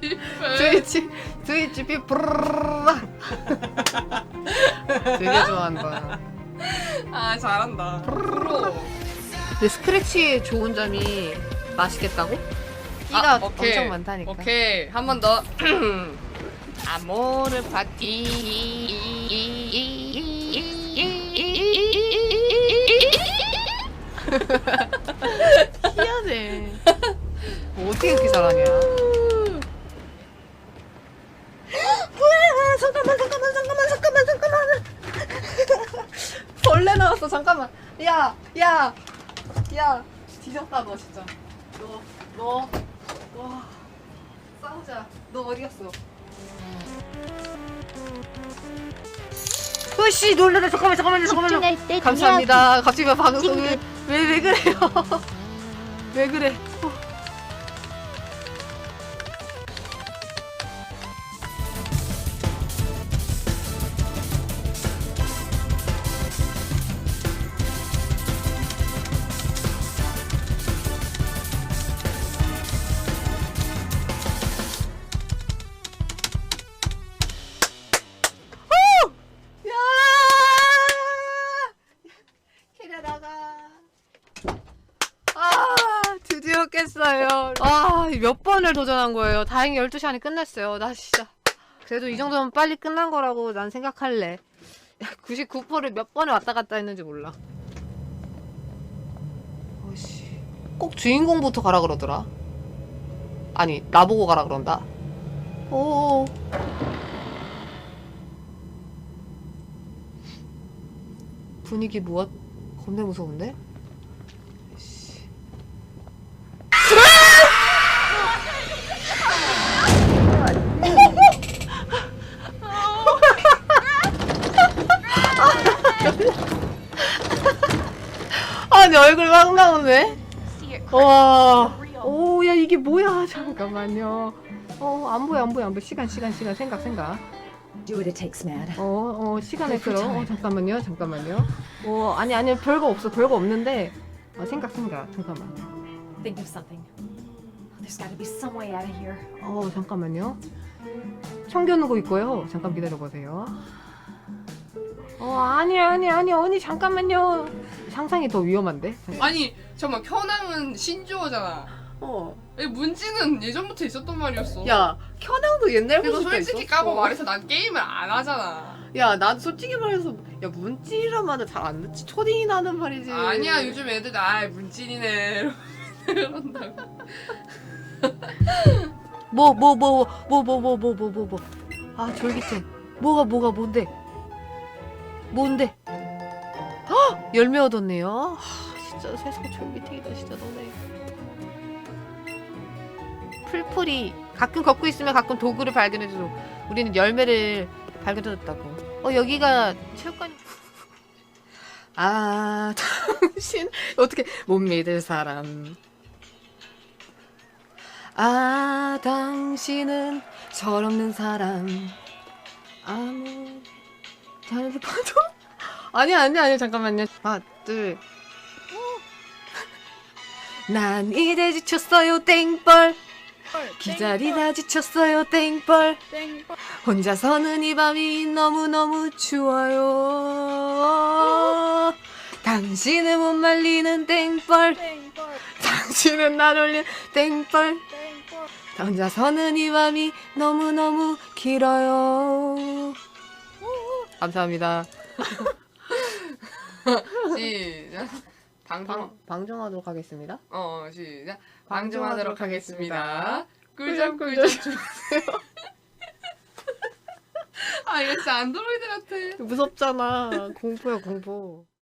피플. 스위치 스위치 피 브르르르 되게 좋아한다. 아 잘한다. 근데 스크래치 좋은 점이 맛있겠다고? 끼가 아, 오케이. 엄청 많다니까. 오케이 한 번 더. 아모르 파티. 희한해. 뭐 어떻게 이렇게 잘하냐? 뭐야? 잠깐만, 잠깐만, 잠깐만, 잠깐만, 잠깐만. 벌레 나왔어. 잠깐만. 야, 야, 야. 뒤졌다 너 진짜. 너, 너, 와. 싸우자. 너 어디 갔어? 으씨 놀래라 잠깐만 잠깐만요 잠깐만요 집중할 때 감사합니다 갑자기 왜 방송을 왜 왜 그래요 왜 그래 깼어요. 아, 몇 번을 도전한 거예요. 다행히 12시 안에 끝냈어요. 나 진짜. 그래도 이 정도면 빨리 끝난 거라고 난 생각할래. 99%를 몇 번을 왔다 갔다 했는지 몰라. 어씨. 꼭 주인공부터 가라 그러더라. 아니, 나보고 가라 그런다. 오. 분위기 무엇 겁내 무서운데? 아니 얼굴 막 나오네. 와. 오, 야 이게 뭐야? 잠깐만요. 어, 안 보여, 안 보여, 안 보여. 시간, 시간, 시간. 생각, 생각. Do what it takes, man. 어, 어, 시간에 끌어. your 어. 잠깐만요, 잠깐만요. 어, 아니, 아니, 별거 없어, 별거 없는데. 어, 생각, 생각. 잠깐만. Think of something. There's got to be some way out of here. 어, 잠깐만요. 청겨누고 있고요. 잠깐 기다려보세요. 어, 아니, 아니, 아니, 언니, 잠깐만요. 상상이 더 위험한데? 아니 잠깐 켜낭은 신조어잖아. 어. 이 문지는 예전부터 있었던 말이었어. 야, 켜낭도 옛날부터 솔직히 까고 말해서 난 게임을 안 하잖아. 야, 난 솔직히 말해서, 야, 문찌란 말은 잘안 듣지. 초딩이 나는 말이지. 아니야 요즘 애들 아 문진이네 이런다고. 뭐, 뭐, 뭐, 뭐, 뭐, 뭐, 뭐, 뭐, 뭐, 뭐. 아, 졸깃해. 뭐가, 뭐가, 뭔데? 뭔데? 헉! 열매 얻었네요. 하, 진짜 세상 졸깃해이다, 진짜 너네. 풀풀이 가끔 걷고 있으면 가끔 도구를 발견해줘도 우리는 열매를 발견해줬다고. 어, 여기가 체육관. 아, 당신 어떻게 못 믿을 사람. 아, 당신은 철없는 사람. 아무 다른 봐도 아니 아니 아니 잠깐만요. 하나 둘. 난 이제 지쳤어요 땡벌. 기다리다 지쳤어요 땡벌. 혼자서는 이 밤이 너무너무 추워요. 당신은 못 말리는 땡벌. 당신은 날 올린 땡벌. 혼자서는 이 밤이 너무너무 길어요. 감사합니다 시작. 방송 방정하도록 하겠습니다 어 시작. 하겠습니다. 하겠습니다. 꿀잠 꿀잠 주무세요. 아 이거 진짜 안드로이드 같아. 무섭잖아 공포야 공포